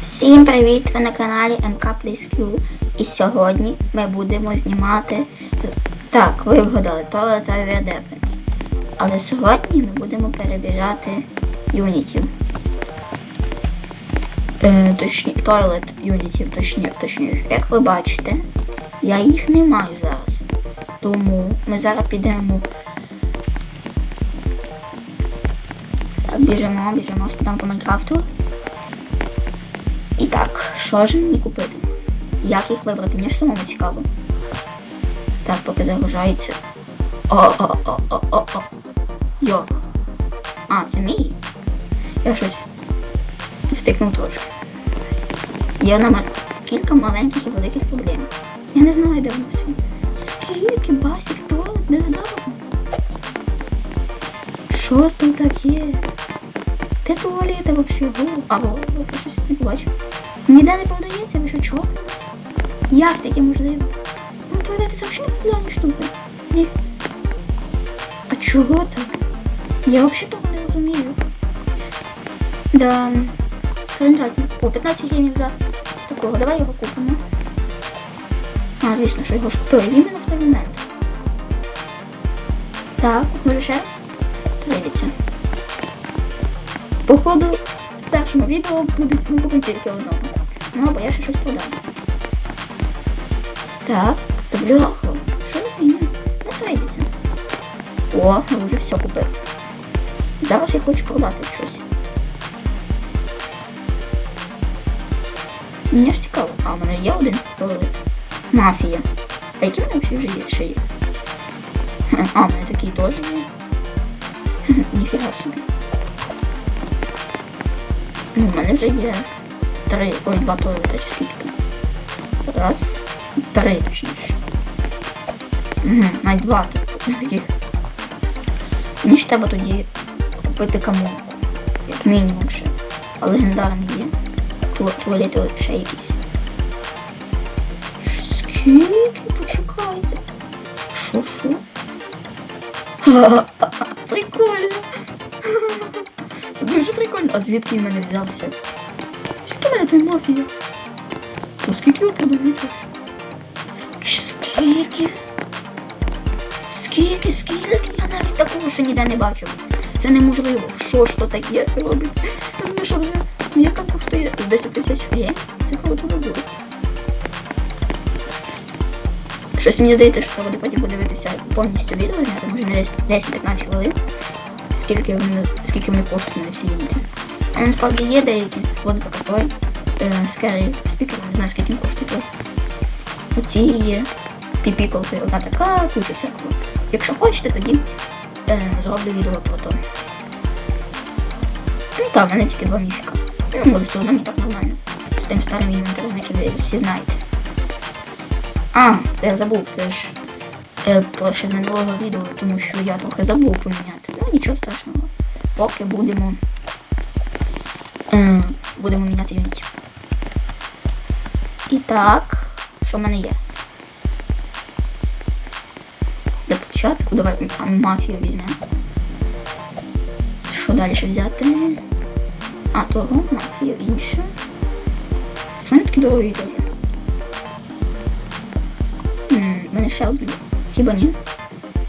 Всім привіт! Ви на каналі Plays Q. І сьогодні ми будемо знімати. Так, ви вгадали, Toilet Area Defense. Але сьогодні ми будемо перевіряти юнітів. Е, точні, Toilet юнітів, точніше, точніше. Як ви бачите, я їх не маю зараз. Тому ми зараз підемо. Так, біжимо, біжимо, спитаємо по Майнкрафту. Що ж мені купити? Як їх вибрати? Мені ж самому цікаво. Так, поки загружається. О-о-о-о-о-о. Йок. А, це мій? Я щось втикнув трошки. Є на мене кілька маленьких і великих проблем. Я не знаю, де вони всі. Скільки басік туалет не задав? Що там таке? Де туалети вообще були? Або я щось не побачив. Ніде не продається, чого? Як таке можливо? Ну, це взагалі популярні штуки. Ні. А чого так? Я взагалі того не розумію. Да. Концентрація. О, 15 гривень за такого. Давай його купимо. А, звісно, що його ж купили іменно в той момент. Так, може ще раз? Трейдиться. Походу, в першому відео буде ми купимо тільки одного. Ну, або я ще щось продам. Так, бляха. Що за хуйня? Не трейдиться. О, я вже все купив. Зараз я хочу продати щось. Мені ж цікаво. А, в мене є один туалет. Мафія. А які в мене взагалі вже є? Ще є? А, в мене такий теж є. Ніфіга собі. Ну, в мене вже є три, ой, два туалети, чи скільки там. Раз, три точніше. Угу, навіть два типу, таких. Мені треба тоді купити камонку. Як мінімум ще. А легендарний є. Ту туалети ще якісь. Скільки? Почекайте. Що, що? Прикольно. Дуже прикольно. А звідки він мене взявся? Той мафія? То скільки ви продаєте? Скільки? Скільки, скільки? Я навіть такого ще ніде не бачив. Це неможливо. Що ж то таке робить? Ну що вже яка коштує 10 тисяч гривень? Це круто не було. Щось мені здається, що треба потім подивитися повністю відео зняти, може не десь 10-15 хвилин. Скільки вони, скільки вони коштують на всі юніти. А насправді є деякі, от той е, Scary Speaker, не знаю скільки він коштує. Оці є піпіколки, одна така, куча всякого. Якщо хочете, тоді е, зроблю відео про то. Ну так, в мене тільки два міфіка. Ну, але все одно мені так нормально. З тим старим інвентарем, який ви всі знаєте. А, я забув теж е, про ще з минулого відео, тому що я трохи забув поміняти. Ну нічого страшного. Поки будемо. Е, будемо міняти юнітів. І так, що в мене є? Для початку давай м- мафію візьмемо. Що далі ще взяти? А, того, мафію інше. Що вони такі дорогі теж? Мене ще один. Хіба ні?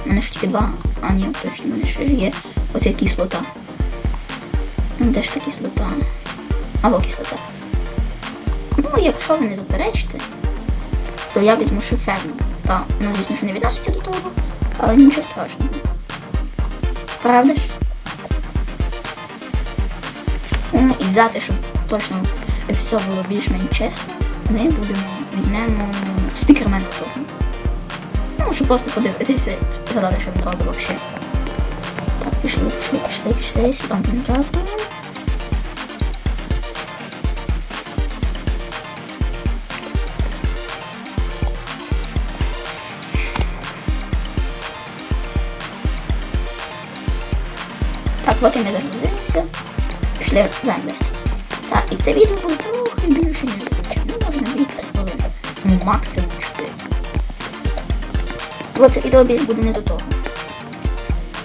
У мене ж тільки два. А, ні, точно, в мене ще ж є оця кислота. Ну, де ж та кислота? Або кислота. Ну, якщо ви не заперечите, то я візьму ще ферму. Та, вона, звісно, що не відноситься до того, але нічого страшного. Правда ж? Ну, і за те, щоб точно все було більш-менш чесно, ми будемо візьмемо спікермена того. Ну, щоб просто подивитися, згадати, що він робить взагалі. Пішли, пішли, пішли, пішли, світом Мінкрафту. Так, поки ми загрузилися, пішли в Венлес. Так, і це відео буде трохи більше, ніж зазвичай. Ну, можна 2-3 хвилини. Максимум 4. Бо це відео більш буде не до того.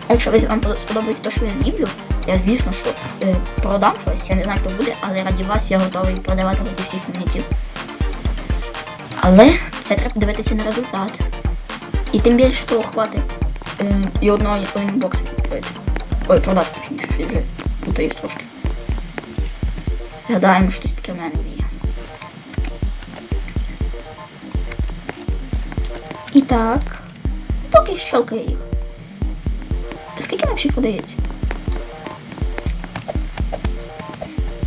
А якщо вам сподобається те, що я знімлю, Я звісно, що е, продам щось, я не знаю, хто буде, але раді вас я готовий продавати раді всіх мінітів. Але це треба дивитися на результат. І тим більше того хватить е, і одного один бокс відкрити. Ой, продати точніше, що вже путаюсь трошки. Згадаємо, що спікермен вміє. І так. Поки щелкає їх. Скільки нам ще продається?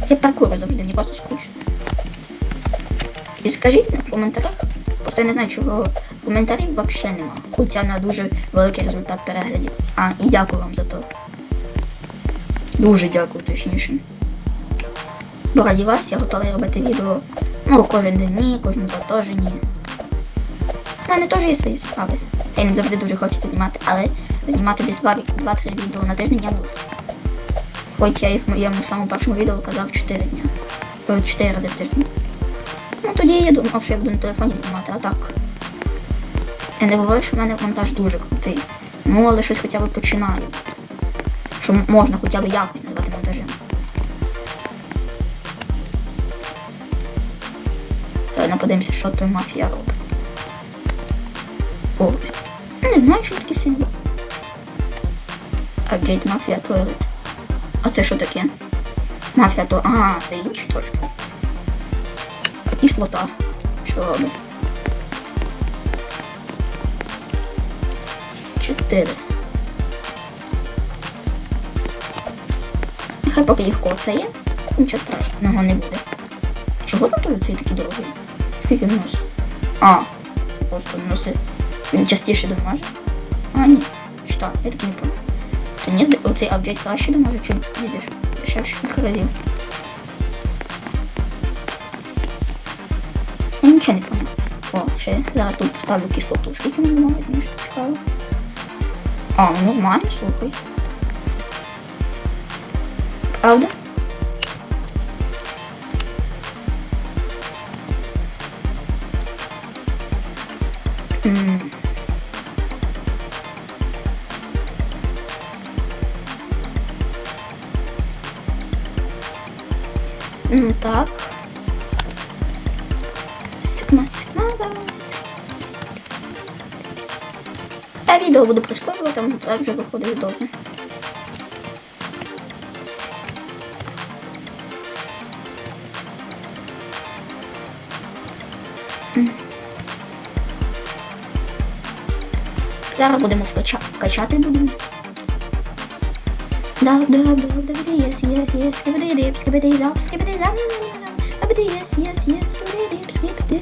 Я паркурю завжди, мені просто скучно. І скажіть в коментарях. Просто я не знаю, чого коментарів взагалі нема. Хоча на дуже великий результат переглядів. А, і дякую вам за то. Дуже дякую, точніше. Бо раді вас я готовий робити відео. Ну, кожен день ні, кожен два теж ні. У мене теж є свої справи. Я не завжди дуже хочеться знімати, але знімати десь 2-3 відео на тиждень я можу. Хоч я і в моєму самому першому відео казав 4 дня. 4 рази в тиждень. Ну тоді я думав, що я буду на телефоні знімати, а так. Я не говорю, що в мене монтаж дуже крутий. Ну, але щось хоча б починаю. Що можна хоча б якось назвати монтажем. Це подивимося, що той мафія робить. О, не знаю, що таке сильно. Апдейт мафія туалет. А це що таке? Мафія то. А, це інші точки. Кислота. Що робить? Чотири. Нехай поки їх коцає, нічого страшного не буде. Чого тут цей такий дорогий? Скільки носить? А, просто носить. Він частіше дамаже. А, ні. Що? Я так не понял. Це не зда- оцей об'єкт краще дамаже, чим їдеш дешевше кілька разів. Я нічого не понял. О, ще зараз тут поставлю кислоту. Скільки мені можуть, мені що цікаво. А, ну нормально, слухай. Правда? М. Так. Сигма, сигма, вас. Я відео буду прискорювати, так вже виходить добре. Зараз будемо вкача- вкачати будемо. Да, да, да, да, да, yes, yes, yes, skibidi dip, skibidi dop, skibidi dop, skibidi yes, yes, yes, skibidi dip, skibidi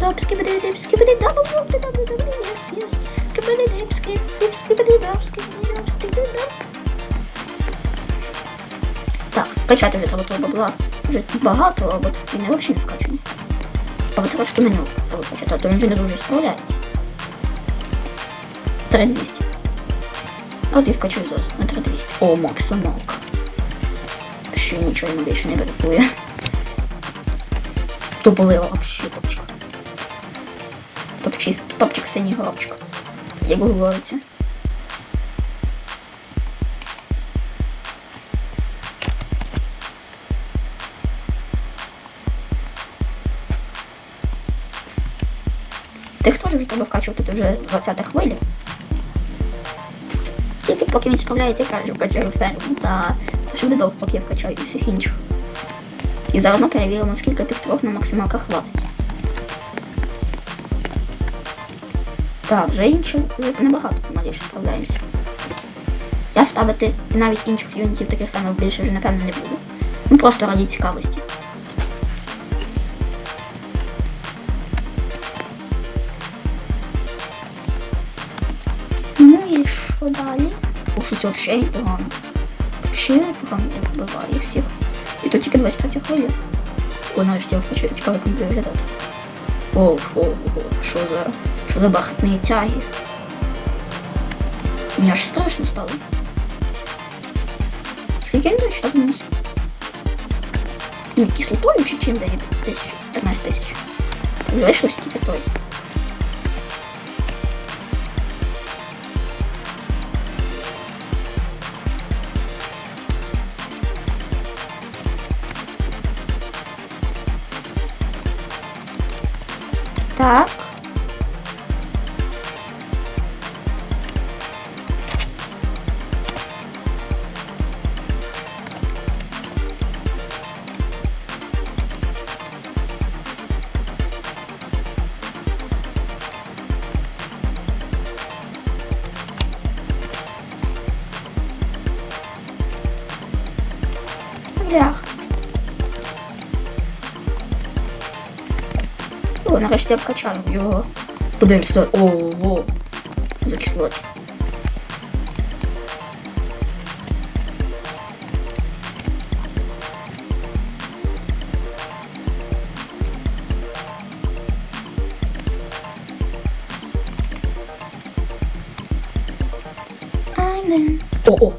dop, skibidi dip, skibidi dop, dop, dop, dop, dop, yes, yes, skibidi dip, skip, skip, skibidi dop, skibidi dop, skibidi dop. Так, вкачати вже треба того бабла. Вже багато, а от він взагалі не вкачаний. А от трошки на нього треба вкачати, а то він вже не дуже справляється. 3200. Вкачую зараз на 3200. О, максималка. Ще нічого більше не бракує. Топовила вообще топчик. Топчик, топчик синій горобчик. Як говориться. Ти хто ж вже треба вкачувати? Ти вже 20 хвилі? Поки він справляється, я кажу, вкачаю ферму, та це ж довго, поки я вкачаю і всіх інших. І заодно перевіримо, скільки тих трьох на максималках хватить. Так, вже інші вже набагато помаліше справляємося. Я ставити навіть інших юнітів таких самих більше вже напевно не буду. Ну просто раді цікавості. О, щось взагалі погано. Взагалі погано я вбиваю всіх. І тут тільки 23 хвиля. О, навіть я вкачаю цікаво, як він буде виглядати. Оу, оу, оу, що за, що за бархатні тяги. Мені аж страшно стало. Скільки він дає, щоб мінус? Він кислотою чи чим дає тисячу? 13 тисяч. Так, залишилось тільки той. Так. О, нарешті я вкачаю його. Подивимося. Ого. За кислоті. О, о.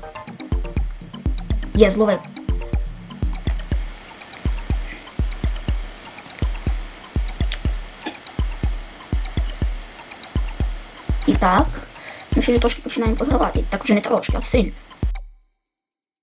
Є, зловив. Так, ми ще трошки починаємо програвати. Так вже не трошки, а сильно.